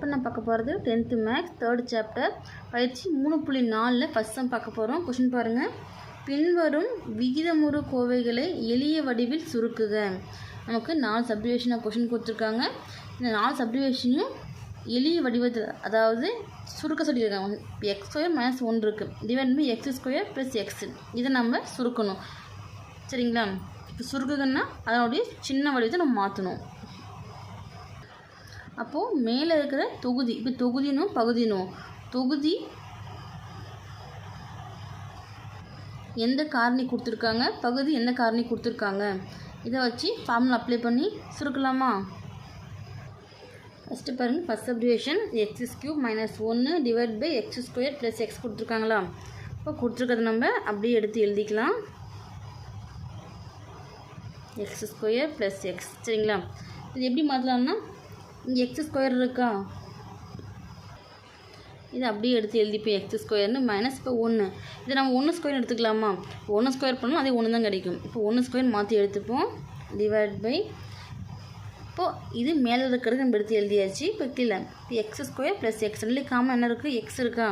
இப்போ நான் பார்க்க போகிறது டென்த்து மேக்ஸ் தேர்ட் சாப்டர் பயிற்சி மூணு புள்ளி நாலில் ஃபஸ்ட் சம் பார்க்க போகிறோம் கொஷின் பாருங்கள் பின்வரும் விகிதமுறு கோவைகளை எளிய வடிவில் சுருக்குக. நமக்கு நாலு சப்டிவேஷனாக கொஷின் கொடுத்துருக்காங்க. இந்த நாலு சப்டிவேஷனையும் எளிய வடிவத்தில் அதாவது சுருக்க சொல்லியிருக்காங்க. எக்ஸ் ஸ்கொயர் மைனஸ் ஒன்று இருக்குது divide by x square plus x இதை நம்ம சுருக்கணும். சரிங்களா? இப்போ சுருக்குங்கன்னா அதனுடைய சின்ன வடிவத்தை நம்ம மாற்றணும். அப்போது மேலே இருக்கிற தொகுதி இப்போ தொகுதினும் பகுதினும் தொகுதி எந்த காரணி கொடுத்துருக்காங்க? பகுதி எந்த காரணி கொடுத்துருக்காங்க? இதை வச்சு ஃபார்முலா அப்ளை பண்ணி சுருக்கலாமா? ஃபஸ்ட்டு பாருங்கள் first subdivision x cube minus ஒன்று divide by x square plus x கொடுத்துருக்காங்களா? இப்போ கொடுத்துருக்கறத நம்ம அப்படியே எடுத்து எழுதிக்கலாம். எக்ஸ் ஸ்கொயர் ப்ளஸ் எக்ஸ் சரிங்களா? இது எப்படி மாற்றலாம்னா இங்கே எக்ஸ் ஸ்கொயர் இருக்கா? இது அப்படியே எடுத்து எழுதிப்போம் எக்ஸ் ஸ்கொயர்னு மைனஸ் இப்போ ஒன்று இதை நம்ம ஒன்று ஸ்கொயர் எடுத்துக்கலாமா? ஒன்று ஸ்கொயர் பண்ணாலும் அதே ஒன்று தான் கிடைக்கும். இப்போ ஒன்று ஸ்கொயர் மாற்றி எடுத்துப்போம். டிவைட் பை இப்போது இது மேலே இருக்கிறது நம்ம எடுத்து எழுதியாச்சு. இப்போ கீழே. இப்போ எக்ஸ் ஸ்கொயர் ப்ளஸ் எக்ஸ் ரெண்டு காமன் என்ன இருக்குது எக்ஸ் இருக்கா?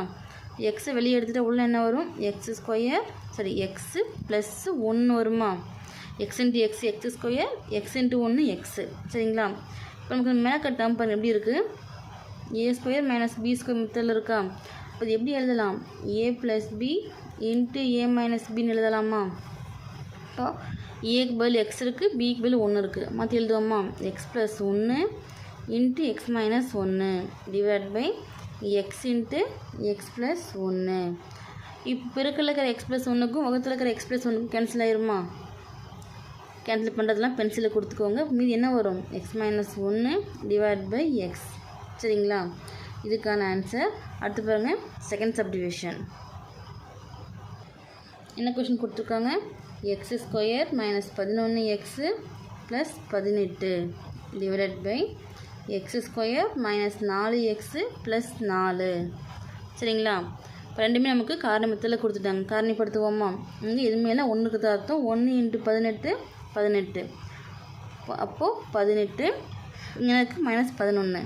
எக்ஸை வெளியே எடுத்துகிட்டா உள்ள என்ன வரும்? X square sorry x plus ஒன்று வருமா? X into x x square x into ஒன்று எக்ஸு சரிங்களா? நமக்கு மேலே டேர்ம் பாருங்க எப்படி இருக்குது a square minus b square Mittal இருக்கா? இப்போ இது எப்படி எழுதலாம்? A plus b into a minus பின்னு எழுதலாமா? இப்போ ஏக்கு பதில் எக்ஸ் இருக்குது பிக்கு பதில் ஒன்று இருக்குது மாற்றி எழுதுவோமா? எக்ஸ் ப்ளஸ் ஒன்று இன்ட்டு எக்ஸ் மைனஸ் ஒன்று divide by x into x plus ஒன்று இப்போ பெருக்கில் இருக்கிற எக்ஸ் ப்ளஸ் ஒன்றுக்கும் வகுத்தில் இருக்கிற எக்ஸ் ப்ளஸ் ஒன்றுக்கும் கேன்சல் ஆயிருமா? கேன்சல் பண்ணுறதுலாம் பென்சிலில் கொடுத்துக்கோங்க. மீதி என்ன வரும்? எக்ஸ் மைனஸ் ஒன்று டிவைட் பை எக்ஸ் சரிங்களா? இதுக்கான ஆன்சர் அடுத்து பாருங்கள் செகண்ட் சப்டிவிஷன் என்ன கொஷின் கொடுத்துருக்காங்க? எக்ஸ் ஸ்கொயர் மைனஸ் பதினொன்று எக்ஸு ப்ளஸ் பதினெட்டு divided by x square minus நாலு எக்ஸு ப்ளஸ் நாலு. சரிங்களா? இப்போ ரெண்டுமே நமக்கு காரணமத்தில் கொடுத்துட்டாங்க. காரணிப்படுத்துவோமா? இங்கே எதுவுமே இல்லை. ஒன்றுக்கு தான் அர்த்தம். ஒன்று இன்ட்டு பதினெட்டு பதினெட்டு. அப்போது பதினெட்டு. எனக்கு மைனஸ் பதினொன்று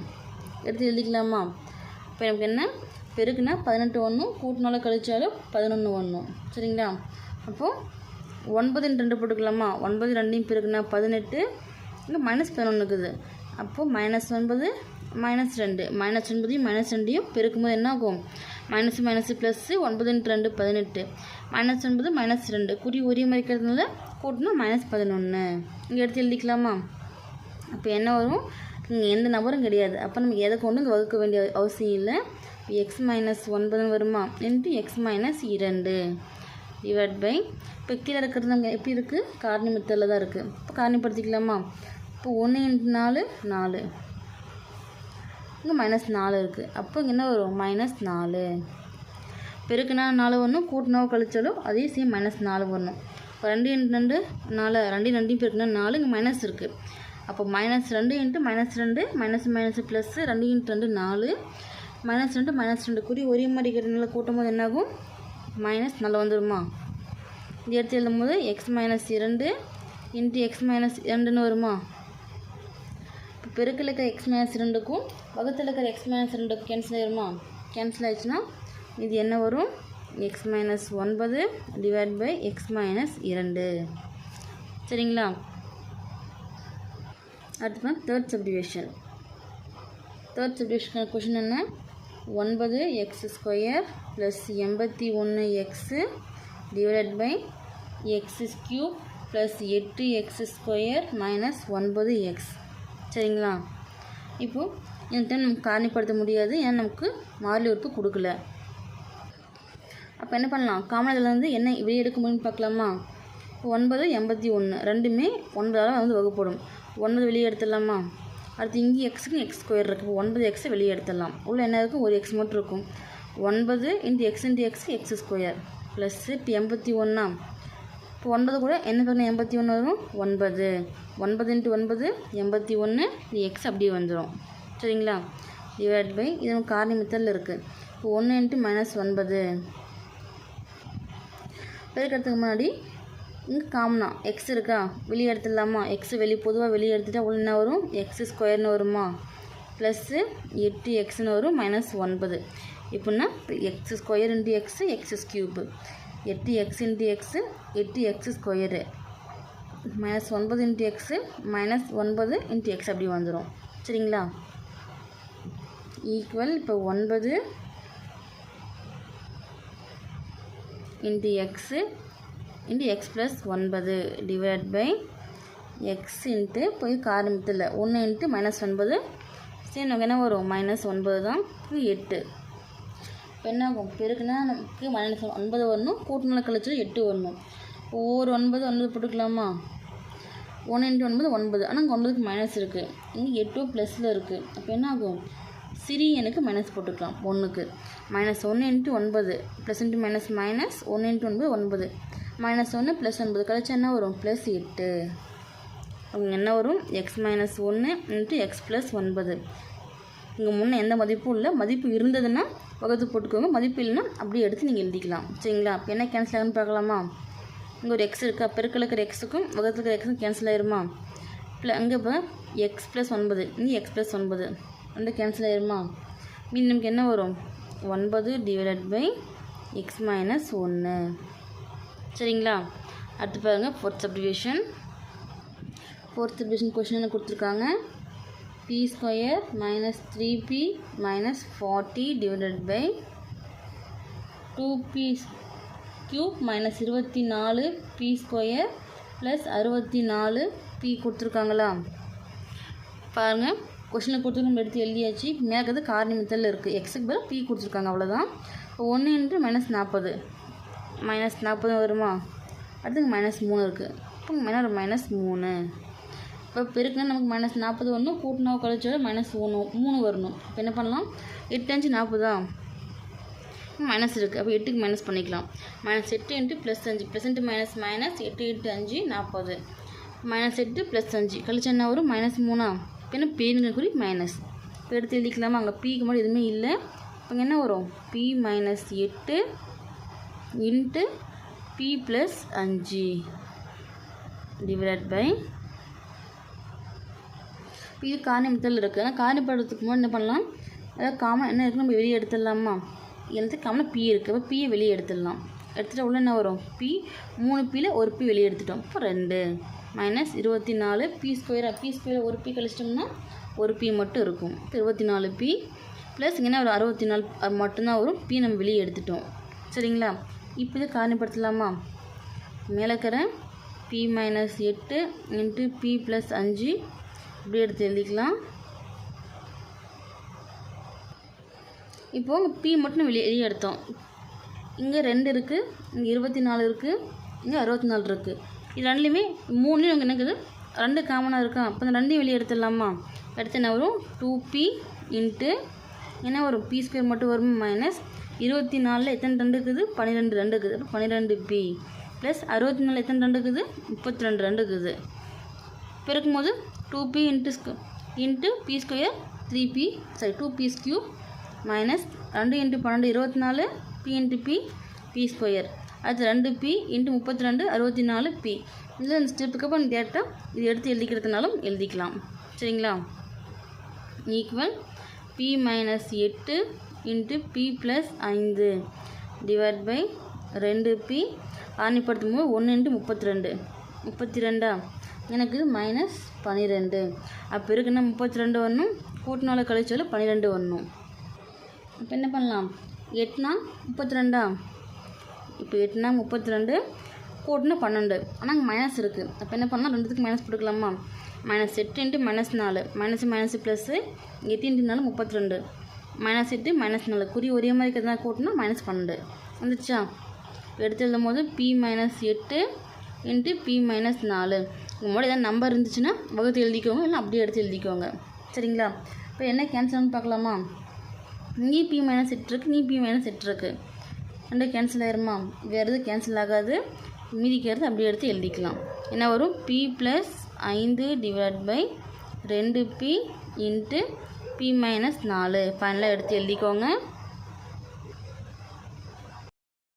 எடுத்து எழுதிக்கலாமா? இப்போ எனக்கு என்ன? பெருக்குனா பதினெட்டு ஒன்றும் கூட்டினால கழிச்சாலும் பதினொன்று ஒன்றும் சரிங்களா? அப்போது ஒன்பதுன்னு ரெண்டு போட்டுக்கலாமா? ஒன்பது ரெண்டையும் பெருக்குனா பதினெட்டு. இங்கே மைனஸ் பதினொன்று இருக்குது. அப்போது மைனஸ் ஒன்பது மைனஸ் ரெண்டு. மைனஸ் ஒன்பதையும் மைனஸ் ரெண்டையும் பெருக்கும்போது என்ன ஆகும் மைனஸ் மைனஸ் ப்ளஸ்ஸு ஒன்பது ரெண்டு பதினெட்டு. மைனஸ் ஒன்பது மைனஸ் ரெண்டு. குறி ஒரே மாதிரி இருக்கிறதுனால கூட்டினா மைனஸ் பதினொன்று இங்கே எடுத்து எழுதிக்கலாமா? அப்போ என்ன வரும்? இங்கே எந்த நபரும் கிடையாது. அப்போ நம்ம எதை கொண்டு இங்கே வகுக்க வேண்டிய அவசியம் இல்லை. எக்ஸ் மைனஸ் ஒன்பதுன்னு வருமா? இன்ட்டு எக்ஸ் மைனஸ் இரண்டு. டிவைட் பை இப்போ கீழே இருக்கிறது நமக்கு எப்படி இருக்குது காரணிமித்தலில் தான் இருக்குது இப்போ காரணிப்படுத்திக்கலாமா? இப்போ ஒன்று இன்ட்டு நாலு நாலு. இங்கே மைனஸ் நாலு இருக்குது அப்போ இங்கே என்ன வரும்? மைனஸ் நாலு. பெருக்குனா நாலு வரணும் கூட்டினாவோ கழிச்சாலும் அதே சேம் மைனஸ் நாலு வரணும். இப்போ ரெண்டு இன்ட்டு ரெண்டு நாலு ரெண்டு ரெண்டையும் பெருக்குனா நாலு இங்கே மைனஸ் இருக்குது அப்போ மைனஸ் ரெண்டு இன்ட்டு மைனஸ் ரெண்டு மைனஸ் மைனஸ் ப்ளஸ்ஸு ரெண்டு இன்ட்டு ரெண்டு நாலு. மைனஸ் ரெண்டு மைனஸ் ரெண்டு. குறி ஒரே மாதிரி இருக்கிறதுனால கூட்டும் போது என்னாகும்? மைனஸ் நல்லா வந்துடுமா இது எடுத்து எழுதும் போது எக்ஸ் மைனஸ் இரண்டு இன்ட்டு எக்ஸ் மைனஸ் இரண்டுன்னு வருமா? இப்போ பெருக்கில் இருக்கிற எக்ஸ் மைனஸ் ரெண்டுக்கும் வகுத்தில் இருக்கிற எக்ஸ் மைனஸ் ரெண்டுக்கும் கேன்சல் ஆயிருமா? கேன்சல் ஆயிடுச்சுன்னா இது என்ன வரும்? எக்ஸ் மைனஸ் ஒன்பது டிவைட் பை எக்ஸ் மைனஸ் இரண்டு. சரிங்களா? அடுத்து third subdivision third subdivision question என்ன? ஒன்பது எக்ஸ் ஸ்கொயர் ப்ளஸ் எண்பத்தி ஒன்று x divide by x cube plus எட்டு எக்ஸ் ஸ்கொயர் மைனஸ் ஒன்பது எக்ஸ் சரிங்களா? இப்போது இந்த டைம் நமக்கு காரணிப்படுத்த முடியாது ஏன்னா நமக்கு மாறி உறுப்பு கொடுக்கல. அப்போ என்ன பண்ணலாம்? காமனதுலேருந்து என்ன வெளியே எடுக்க முடியும்னு பார்க்கலாமா? ஒன்பது எண்பத்தி ஒன்று ரெண்டுமே ஒன்பதால் வந்து வகுப்படும். ஒன்பது வெளியே எடுத்துடலாமா? அடுத்து இங்கே எக்ஸுக்கு எக்ஸ் ஸ்கொயர் இருக்குது இப்போ ஒன்பது எக்ஸை வெளியே எடுத்துடலாம். உள்ள என்ன இருக்கும்? ஒரு எக்ஸ் மட்டும் இருக்கும். ஒன்பது into x into x x square plus இப்போ எண்பத்தி ஒன்றா இப்போ ஒன்பது கூட என்ன பண்ண எண்பத்தி ஒன்று வரும். ஒன்பது. ஒன்பது இன்ட்டு ஒன்பது எண்பத்தி ஒன்று இது எக்ஸ் அப்படியே வந்துடும் சரிங்களா? டிவைட் பை இது காரணி மெத்தடில் இருக்குது இப்போ ஒன்று இன்ட்டு மைனஸ் ஒன்பது. பெருக்கிறதுக்கு முன்னாடி இங்கே காமனா. எக்ஸ் இருக்கா? வெளியே எடுத்துடலாமா? எக்ஸ் வெளியே பொதுவாக வெளியே எடுத்துட்டால் உள்ள என்ன வரும்? எக்ஸ் ஸ்கொயர்னு வருமா? ப்ளஸ்ஸு எட்டு எக்ஸ்னு வரும் மைனஸ் ஒன்பது. இப்படின்னா x square into x x cube எட்டு எக்ஸ் இன்ட்டு எக்ஸு எட்டு எக்ஸ் ஸ்கொயரு மைனஸ் ஒன்பது இன்ட்டு எக்ஸு மைனஸ் ஒன்பது இன்ட்டு எக்ஸ் அப்படி வந்துடும் சரிங்களா? ஈக்குவல் இப்போ ஒன்பது into x into x plus ஒன்பது டிவைட் பை எக்ஸ் இன்ட்டு போய் காரம்பத்தில் ஒன்று இன்ட்டு மைனஸ் ஒன்பது. சரி நமக்கு என்ன வரும்? மைனஸ் ஒன்பது தான் எட்டு. இப்போ என்ன ஆகும்? பெருக்குனா நமக்கு மைனஸ் ஒன்பது வரணும். கூட்டினால கழிச்சு எட்டு வரணும். ஒவ்வொரு ஒன்பது ஒன்பது போட்டுக்கலாமா? ஒன்று இன்ட்டு ஒன்பது ஒன்பது. ஆனால் ஒன்பதுக்கு மைனஸ் இருக்குது இங்கே எட்டும் ப்ளஸில் இருக்குது அப்போ என்ன ஆகும்? சிறிய மைனஸ் போட்டுக்கலாம் ஒன்றுக்கு மைனஸ் ஒன்று இன்ட்டு ஒன்பது. ப்ளஸ் இன்ட்டு மைனஸ் மைனஸ் ஒன்று இன்ட்டு ஒன்பது ஒன்பது. மைனஸ் ஒன்று ப்ளஸ் ஒன்பது. கழிச்சா என்ன வரும்? ப்ளஸ் எட்டு. அவங்க என்ன வரும்? எக்ஸ் மைனஸ் ஒன்று இன்ட்டு எக்ஸ் ப்ளஸ் ஒன்பது. இங்கே முன்னே எந்த மதிப்பும் இல்லை. மதிப்பு இருந்ததுன்னா வகுத்து போட்டுக்கோங்க. மதிப்பு இல்லைன்னா அப்படியே எடுத்து நீங்கள் எழுதிக்கலாம். சரிங்களா? அப்போ என்ன கேன்சல் ஆகுன்னு பார்க்கலாமா? இங்கே ஒரு எக்ஸ் இருக்கா. பெருக்கில் இருக்கிற எக்ஸுக்கும் வகுத்தில் இருக்கிற எக்ஸுக்கும் கேன்சல் ஆயிருமா? ப்ள அங்கே இப்போ எக்ஸ் ப்ளஸ் ஒன்பது. இங்கே எக்ஸ் ப்ளஸ் ஒன்பது. ரெண்டு கேன்சல் ஆயிருமா? மீன் நமக்கு என்ன வரும்? ஒன்பது டிவைடட் பை எக்ஸ் மைனஸ் ஒன்று சரிங்களா? அடுத்து பாருங்கள் fourth subdivision fourth subdivision question என்ன கொடுத்துருக்காங்க? P square minus three p minus forty divided by two p cube minus இருபத்தி நாலு பி ஸ்கொயர் ப்ளஸ் அறுபத்தி நாலு பி கொடுத்துருக்காங்களா? பாருங்கள் கொஷினை கொடுத்து நம்ம எடுத்து எழுதியாச்சு. கார் காரணிமத்தில் இருக்குது எக்ஸுக்கு பதில் பி கொடுத்துருக்காங்க அவ்வளோதான் இப்போ ஒன்று இன்ட்டு மைனஸ் நாற்பது மைனஸ் நாற்பது வருமா? அடுத்து மைனஸ் மூணு இருக்குது இப்போ மைனர் மைனஸ் மூணு. இப்போ பெருக்குனா நமக்கு மைனஸ் நாற்பது வரணும். கூட்டினா கழிச்சோட மைனஸ் ஒன்று மூணு வரணும். இப்போ என்ன பண்ணலாம்? எட்டு அஞ்சு நாற்பதா மைனஸ் இருக்குது அப்போ எட்டுக்கு மைனஸ் பண்ணிக்கலாம். மைனஸ் எட்டு இன்ட்டு ப்ளஸ் அஞ்சு. ப்ளஸ் இன்ட்டு மைனஸ் மைனஸ் எட்டு இன்ட்டு அஞ்சு நாற்பது மைனஸ் எட்டு ப்ளஸ் அஞ்சு. கழிச்சு என்ன வரும்? மைனஸ் மூணா? இப்போ என்ன பேருங்க குறி மைனஸ் இப்போ எடுத்து எழுதிக்கலாமா? அங்கே பிக்கு மட்டும் எதுவுமே இல்லை. இப்போ என்ன வரும்? பி மைனஸ் எட்டு இன்ட்டு பி ப்ளஸ் அஞ்சு டிவைட் பை இது காரணிமத்தில் இருக்குது ஆனால் காரணிப்படுறதுக்கு முன்னாடி என்ன பண்ணலாம்? அதாவது காமன் என்ன இருக்குது நம்ம வெளியே எடுத்துடலாமா? எனக்கு காமனாக பி இருக்குது அப்போ பியை வெளியே எடுத்துடலாம். எடுத்துகிட்டா உள்ள என்ன வரும்? பி மூணு பியில் ஒரு பி வெளியே எடுத்துட்டோம். இப்போ ரெண்டு. மைனஸ் இருபத்தி நாலு பி ஸ்கொயராக பி ஸ்கொயர் ஒரு பி கழிச்சிட்டோம்னா ஒரு பி மட்டும் இருக்கும். இருபத்தி நாலு பி ப்ளஸ் இங்கே ஒரு அறுபத்தி நாலு அது மட்டும்தான் வரும். பி நம்ம வெளியே எடுத்துட்டோம். சரிங்களா? இப்போ இதை காரணிப்படுத்தலாமா? மேலே பி மைனஸ் எட்டு இன்ட்டு பி ப்ளஸ் அஞ்சு. இப்படி எடுத்து எழுதிக்கலாம். இப்போது பி மட்டும் வெளியே வெளியே எடுத்தோம். இங்கே ரெண்டு இருக்குது இங்கே இருபத்தி நாலு இருக்குது இங்கே அறுபத்தி நாலு இருக்குது இது ரெண்டுலேயுமே மூணுலேயும் இங்கே என்ன ரெண்டு காமனாக இருக்கா? அப்போ இந்த ரெண்டையும் வெளியே எடுத்துடலாமா? எடுத்து என்ன வரும்? டூ பி இன்ட்டு என்ன வரும்? பி ஸ்கொயர் மட்டும் வரும் மைனஸ் இருபத்தி நாலில் எத்தனை ரெண்டு இருக்குது? பன்னிரெண்டு ரெண்டு இருக்குது. பன்னிரெண்டு பி ப்ளஸ் அறுபத்தி நாலு எத்தனை ரெண்டு இருக்குது? முப்பத்தி ரெண்டு ரெண்டு இருக்குது. பிறக்கும்போது போது two B into ஸ்கொ into p square three p sorry two p square minus ரெண்டு இன்ட்டு பன்னெண்டு இருபத்தி நாலு p into p p square அது ரெண்டு பி இன்ட்டு முப்பத்தி ரெண்டு அறுபத்தி நாலு பி இதில் இந்த ஸ்டெப்புக்கு அப்புறம் டேரெக்டாக இது எடுத்து எழுதிக்கிறதுனாலும் எழுதிக்கலாம். சரிங்களா? ஈக்குவல் பி மைனஸ் எட்டு இன்ட்டு பி ப்ளஸ் ஐந்து டிவைட் பை ரெண்டு பி ஆணிப்படுத்தும் போது ஒன்று இன்ட்டு முப்பத்தி ரெண்டு முப்பத்தி ரெண்டா எனக்கு மைனஸ் பன்னிரெண்டு அப்போ இருக்குன்னா முப்பத்தி ரெண்டு வரணும். கூட்டினால கழிச்சாலும் பன்னிரெண்டு வரணும். இப்போ என்ன பண்ணலாம்? எட்டுனா முப்பத்தி ரெண்டா இப்போ எட்டுனா முப்பத்தி ரெண்டு கூட்டினா பன்னெண்டு. ஆனால் அங்கே மைனஸ் இருக்குது அப்போ என்ன பண்ணலாம்? ரெண்டுத்துக்கு மைனஸ் போட்டுக்கலாமா மைனஸ் எட்டு இன்ட்டு மைனஸ் நாலு. மைனஸ் மைனஸ் ப்ளஸ்ஸு எட்டு இன்ட்டு நாலு முப்பத்தி ரெண்டு மைனஸ் எட்டு மைனஸ் நாலு. குறி ஒரே மாதிரி இருக்கிறதா கூட்டினா மைனஸ் பன்னெண்டு. வந்துச்சா எடுத்து எழுதும் போது பி மைனஸ் எட்டு இன்ட்டு பி மைனஸ் நாலு. உங்களோட ஏதாவது நம்பர் இருந்துச்சுன்னா வகுத்து எழுதிக்கோங்க. இல்லை அப்படியே எடுத்து எழுதிக்கோங்க. சரிங்களா? இப்போ என்ன கேன்சல்னு பார்க்கலாமா? நீ பி மைனஸ் எட்டு இருக்குது நீ பி மைனஸ் எட்டு இருக்குது ரெண்டு கேன்சல் ஆயிருமா? வேறு எதுவும் கேன்சல் ஆகாது. மீதிக்கிறது அப்படியே எடுத்து எழுதிக்கலாம். என்ன வரும்? பி ப்ளஸ் ஐந்து டிவைட் பை ரெண்டு பி இன்ட்டு பி மைனஸ் நாலு. ஃபைனலாக எடுத்து எழுதிக்கோங்க.